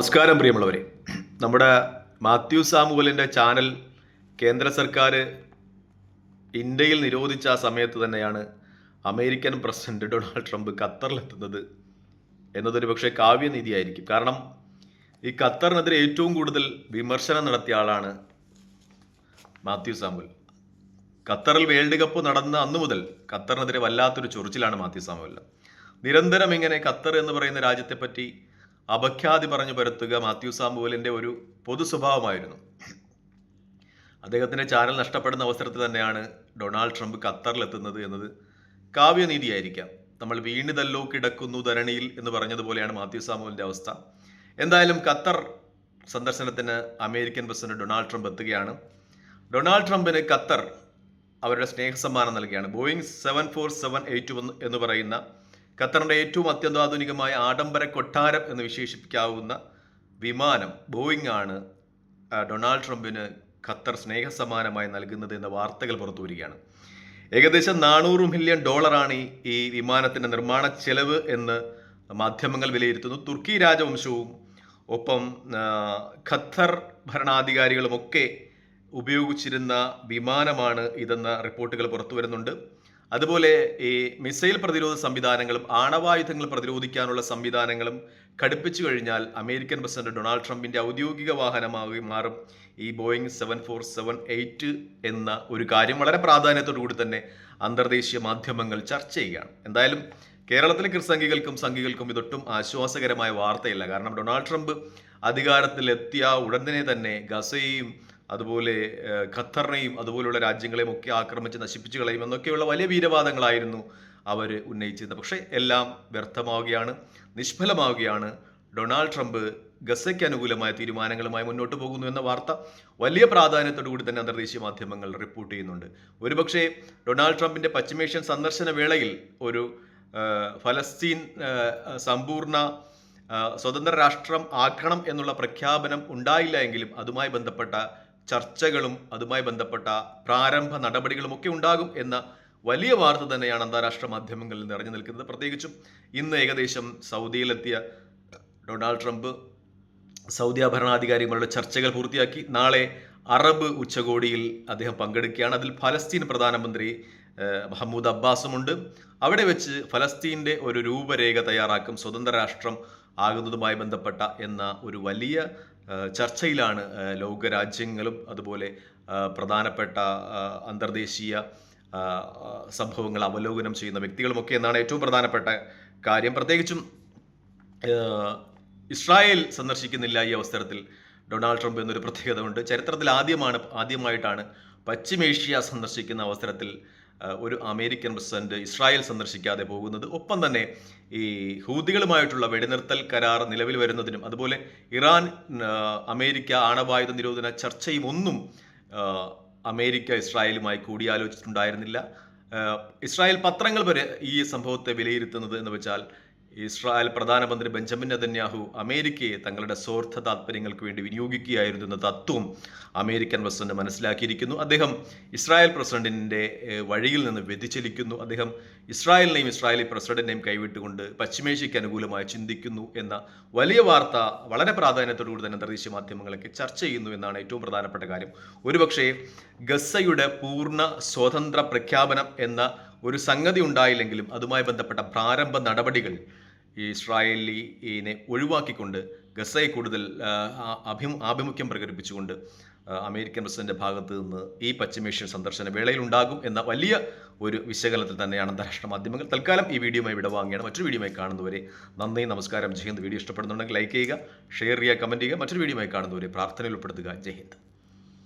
നമസ്കാരം പ്രിയമുള്ളവരെ. നമ്മുടെ മാത്യു സാമുവലിന്റെ ചാനൽ കേന്ദ്ര സർക്കാർ ഇന്ത്യയിൽ നിരോധിച്ച ആ സമയത്ത് തന്നെയാണ് അമേരിക്കൻ പ്രസിഡന്റ് ഡൊണാൾഡ് ട്രംപ് ഖത്തറിലെത്തുന്നത് എന്നതൊരു പക്ഷേ കാവ്യനീതിയായിരിക്കും. കാരണം ഈ ഖത്തറിനെതിരെ ഏറ്റവും കൂടുതൽ വിമർശനം നടത്തിയ ആളാണ് മാത്യു സാമുവൽ. ഖത്തറിൽ വേൾഡ് കപ്പ് നടന്ന അന്നു മുതൽ ഖത്തറിനെതിരെ വല്ലാത്തൊരു ചൊറിച്ചിലാണ് മാത്യു സാമുവൽ. നിരന്തരം ഇങ്ങനെ ഖത്തർ എന്ന് പറയുന്ന രാജ്യത്തെപ്പറ്റി അപഖ്യാതി പറഞ്ഞു പരത്തുക മാത്യു സാമ്പുവലിന്റെ ഒരു പൊതു സ്വഭാവമായിരുന്നു. അദ്ദേഹത്തിന്റെ ചാനൽ നഷ്ടപ്പെടുന്ന അവസരത്തിൽ തന്നെയാണ് ഡൊണാൾഡ് ട്രംപ് ഖത്തറിലെത്തുന്നത് എന്നത് കാവ്യനീതിയായിരിക്കാം. നമ്മൾ വീണിതല്ലോ കിടക്കുന്നു ധരണിയിൽ എന്ന് പറഞ്ഞതുപോലെയാണ് മാത്യു സാമുവലിന്റെ അവസ്ഥ. എന്തായാലും ഖത്തർ സന്ദർശനത്തിന് അമേരിക്കൻ പ്രസിഡന്റ് ഡൊണാൾഡ് ട്രംപ് എത്തുകയാണ്. ഡൊണാൾഡ് ട്രംപിന് ഖത്തർ അവരുടെ സ്നേഹസമ്മാനം നൽകുകയാണ്. Boeing seven four seven eight എന്ന് പറയുന്ന ഖത്തറിന്റെ ഏറ്റവും അത്യന്താധുനികമായ ആഡംബര കൊട്ടാരം എന്ന് വിശേഷിപ്പിക്കാവുന്ന വിമാനം ബോയിങ് ആണ് ഡൊണാൾഡ് ട്രംപിന് ഖത്തർ സ്നേഹസമാനമായി നൽകുന്നത് എന്ന വാർത്തകൾ പുറത്തു വരികയാണ്. ഏകദേശം നാനൂറ് മില്യൺ ഡോളറാണ് ഈ ഈ വിമാനത്തിന്റെ നിർമ്മാണ ചെലവ് എന്ന് മാധ്യമങ്ങൾ വിലയിരുത്തുന്നു. തുർക്കി രാജവംശവും ഒപ്പം ഖത്തർ ഭരണാധികാരികളുമൊക്കെ ഉപയോഗിച്ചിരുന്ന വിമാനമാണ് ഇതെന്ന റിപ്പോർട്ടുകൾ പുറത്തു വരുന്നുണ്ട്. അതുപോലെ ഈ മിസൈൽ പ്രതിരോധ സംവിധാനങ്ങളും ആണവായുധങ്ങൾ പ്രതിരോധിക്കാനുള്ള സംവിധാനങ്ങളും ഘടിപ്പിച്ചു കഴിഞ്ഞാൽ അമേരിക്കൻ പ്രസിഡന്റ് ഡൊണാൾഡ് ട്രംപിന്റെ ഔദ്യോഗിക വാഹനമായി മാറും. ഈ Boeing seven four seven eight എന്ന ഒരു കാര്യം വളരെ പ്രാധാന്യത്തോടു കൂടി തന്നെ അന്തർദേശീയ മാധ്യമങ്ങൾ ചർച്ച ചെയ്യുകയാണ്. എന്തായാലും കേരളത്തിലെ ക്രിസംഖികൾക്കും സംഘികൾക്കും ഇതൊട്ടും ആശ്വാസകരമായ വാർത്തയില്ല. കാരണം ഡൊണാൾഡ് ട്രംപ് അധികാരത്തിലെത്തിയ ഉടൻ തന്നെ ഗസയും അതുപോലെ ഖത്തറിനെയും അതുപോലുള്ള രാജ്യങ്ങളെയും ഒക്കെ ആക്രമിച്ച് നശിപ്പിച്ചു കളയും എന്നൊക്കെയുള്ള വലിയ വീരവാദങ്ങളായിരുന്നു അവർ ഉന്നയിച്ചിരുന്നത്. പക്ഷേ എല്ലാം വ്യർത്ഥമാവുകയാണ് നിഷ്ഫലമാവുകയാണ്. ഡൊണാൾഡ് ട്രംപ് ഗസയ്ക്ക് അനുകൂലമായ തീരുമാനങ്ങളുമായി മുന്നോട്ട് പോകുന്നു എന്ന വാർത്ത വലിയ പ്രാധാന്യത്തോടു കൂടി തന്നെ അന്തർദേശീയ മാധ്യമങ്ങൾ റിപ്പോർട്ട് ചെയ്യുന്നുണ്ട്. ഒരുപക്ഷെ ഡൊണാൾഡ് ട്രംപിന്റെ പശ്ചിമേഷ്യൻ സന്ദർശന വേളയിൽ ഒരു ഫലസ്തീൻ സമ്പൂർണ സ്വതന്ത്ര രാഷ്ട്രം ആക്കണം എന്നുള്ള പ്രഖ്യാപനം ഉണ്ടായില്ല എങ്കിലും അതുമായി ബന്ധപ്പെട്ട ചർച്ചകളും അതുമായി ബന്ധപ്പെട്ട പ്രാരംഭ നടപടികളും ഒക്കെ ഉണ്ടാകും എന്ന വലിയ വാർത്ത തന്നെയാണ് അന്താരാഷ്ട്ര മാധ്യമങ്ങളിൽ നിറഞ്ഞു നിൽക്കുന്നത്. പ്രത്യേകിച്ചും ഇന്ന് ഏകദേശം സൗദിയിലെത്തിയ ഡൊണാൾഡ് ട്രംപ് സൗദി ഭരണാധികാരികളുടെ ചർച്ചകൾ പൂർത്തിയാക്കി. നാളെ അറബ് ഉച്ചകോടിയിൽ അദ്ദേഹം പങ്കെടുക്കുകയാണ്. അതിൽ ഫലസ്തീൻ പ്രധാനമന്ത്രി മഹമ്മൂദ് അബ്ബാസുമുണ്ട് അവിടെ വെച്ച് ഫലസ്തീന്റെ ഒരു രൂപരേഖ തയ്യാറാക്കും സ്വതന്ത്ര രാഷ്ട്രം ആകുന്നതുമായി ബന്ധപ്പെട്ട എന്ന ഒരു വലിയ ചർച്ചയിലാണ് ലോകരാജ്യങ്ങളും അതുപോലെ പ്രധാനപ്പെട്ട അന്തർദേശീയ സംഭവങ്ങൾ അവലോകനം ചെയ്യുന്ന വ്യക്തികളുമൊക്കെ എന്നാണ് ഏറ്റവും പ്രധാനപ്പെട്ട കാര്യം. പ്രത്യേകിച്ചും ഇസ്രായേൽ സന്ദർശിക്കുന്നില്ല ഈ അവസരത്തിൽ ഡൊണാൾഡ് ട്രംപ് എന്നൊരു പ്രത്യേകത ഉണ്ട് ചരിത്രത്തിൽ ആദ്യമാണ് ആദ്യമായിട്ടാണ് പശ്ചിമേഷ്യ സന്ദർശിക്കുന്ന അവസരത്തിൽ ഒരു അമേരിക്കൻ പ്രസിഡന്റ് ഇസ്രായേൽ സന്ദർശിക്കാതെ പോകുന്നത് ഒപ്പം തന്നെ ഈ ഹൂതികളുമായിട്ടുള്ള വെടിനിർത്തൽ കരാർ നിലവിൽ വരുന്നതിനും അതുപോലെ ഇറാൻ അമേരിക്ക ആണവായുധ നിരോധന ചർച്ചയും ഒന്നും അമേരിക്ക ഇസ്രായേലുമായി കൂടിയാലോചിച്ചിട്ടുണ്ടായിരുന്നില്ല. ഇസ്രായേൽ പത്രങ്ങൾ വരെ ഈ സംഭവത്തെ വിലയിരുത്തുന്നത് എന്ന് വെച്ചാൽ ഇസ്രായേൽ പ്രധാനമന്ത്രി ബെഞ്ചമിൻ നെതന്യാഹു അമേരിക്കയെ തങ്ങളുടെ സ്വാർത്ഥ താല്പര്യങ്ങൾക്ക് വേണ്ടി വിനിയോഗിക്കുകയായിരുന്നു എന്ന തത്വം അമേരിക്കൻ പ്രസിഡന്റ് മനസ്സിലാക്കിയിരിക്കുന്നു. അദ്ദേഹം ഇസ്രായേൽ പ്രസിഡന്റിന്റെ വഴിയിൽ നിന്ന് വ്യതിചലിക്കുന്നു. അദ്ദേഹം ഇസ്രായേലിനെയും ഇസ്രായേലി പ്രസിഡന്റിനെയും കൈവിട്ടുകൊണ്ട് പശ്ചിമേഷ്യയ്ക്ക് അനുകൂലമായി ചിന്തിക്കുന്നു എന്ന വലിയ വാർത്ത വളരെ പ്രാധാന്യത്തോടുകൂടി തന്നെ അന്തർദേശീയ മാധ്യമങ്ങളൊക്കെ ചർച്ച ചെയ്യുന്നു എന്നാണ് ഏറ്റവും പ്രധാനപ്പെട്ട കാര്യം. ഒരുപക്ഷേ ഗസയുടെ പൂർണ സ്വതന്ത്ര പ്രഖ്യാപനം എന്ന ഒരു സംഗതി ഉണ്ടായില്ലെങ്കിലും അതുമായി ബന്ധപ്പെട്ട പ്രാരംഭ നടപടികൾ ഈ ഇസ്രായേലിനെ ഒഴിവാക്കിക്കൊണ്ട് ഗസയെ കൂടുതൽ ആ- ആഭിമുഖ്യം പ്രകടിപ്പിച്ചുകൊണ്ട് അമേരിക്കൻ പ്രസിഡന്റ് ഭാഗത്ത് നിന്ന് ഈ പശ്ചിമേഷ്യൻ സന്ദർശന വേളയിൽ ഉണ്ടാകും എന്ന വലിയ ഒരു വിശകലനത്തിൽ തന്നെയാണ് അന്താരാഷ്ട്ര മാധ്യമങ്ങൾ. തൽക്കാലം ഈ വീഡിയോയുമായി വിട വാങ്ങിയാണ് മറ്റൊരു വീഡിയോയുമായി കാണുന്നവരെ നന്ദി നമസ്കാരം. ജയ് ഹിന്ദ്. വീഡിയോ ഇഷ്ടപ്പെടുന്നുണ്ടെങ്കിൽ ലൈക്ക് ചെയ്യുക ഷെയർ ചെയ്യുക കമന്റ് ചെയ്യുക. മറ്റൊരു വീഡിയോയുമായി കാണുന്നവരെ പ്രാർത്ഥനയിൽ ഉൾപ്പെടുത്തുക. ജയ് ഹിന്ദ്.